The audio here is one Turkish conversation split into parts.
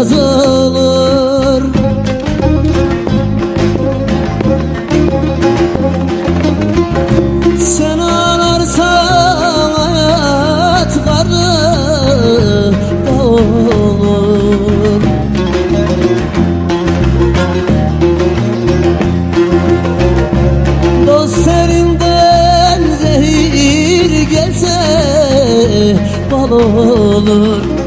olur Sen ağlarsan hayat karı da olur. Dostlarından zehir gelse bal olur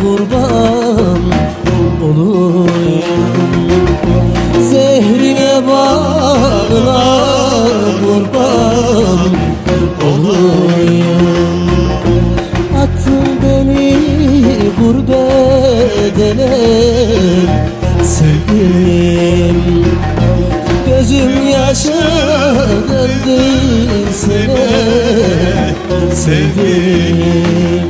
kurban olayım Zehrine balığa kurban olayım Attın beni gurbet ele sevdim Gözüm yaşa döndü seni sevdim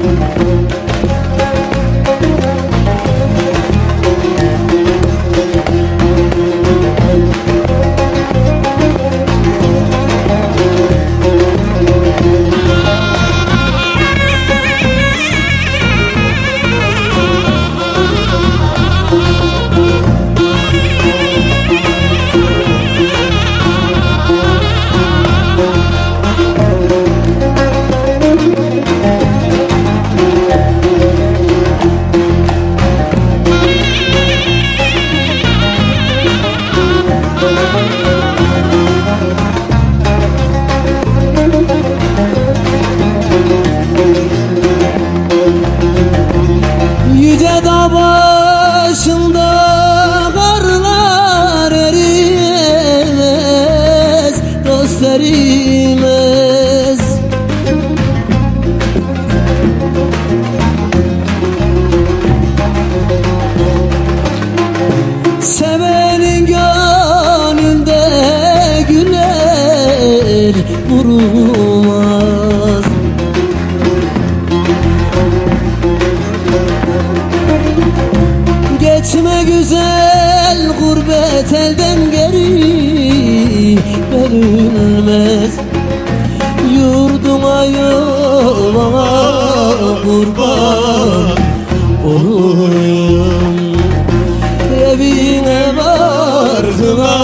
gurbet elden geri dönülmez Yurduma yuvama kurban olayım Evine barkına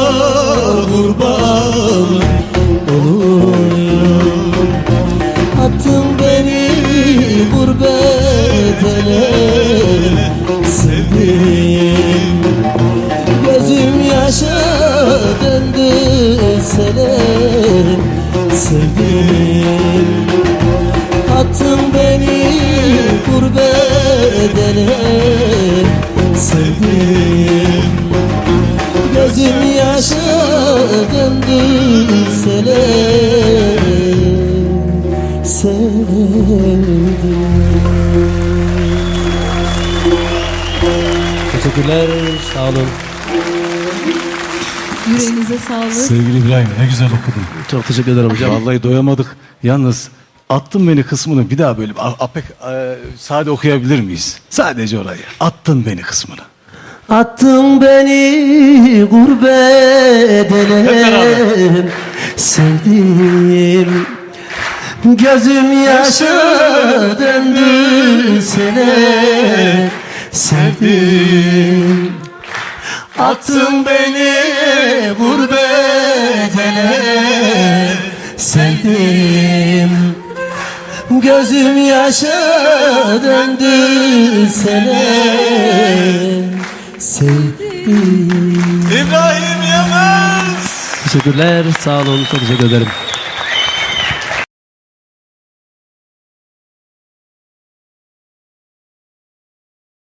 kurban olayım Attın beni gurbet döndü sene sevdim. Attın beni gurbet ele sevdim. Gözüm yaşa döndü sene sevdim. Teşekkürler, sağ olun. Yüreğinize sağlık. Sevgili İbrahim ne güzel okudun. Çok teşekkür ederim hocam. Vallahi doyamadık. Yalnız attın beni kısmını bir daha böyle a- apek e, sade okuyabilir miyiz? Sadece orayı. Attın beni kısmını. Attın beni gurbet ele sevdim Gözüm yaşa döndü sene sevdim Attın beni gurbet ele sevdim. Gözüm yaşa döndü sene sevdim. İbrahim Yılmaz! Teşekkürler sağ olun çok teşekkür ederim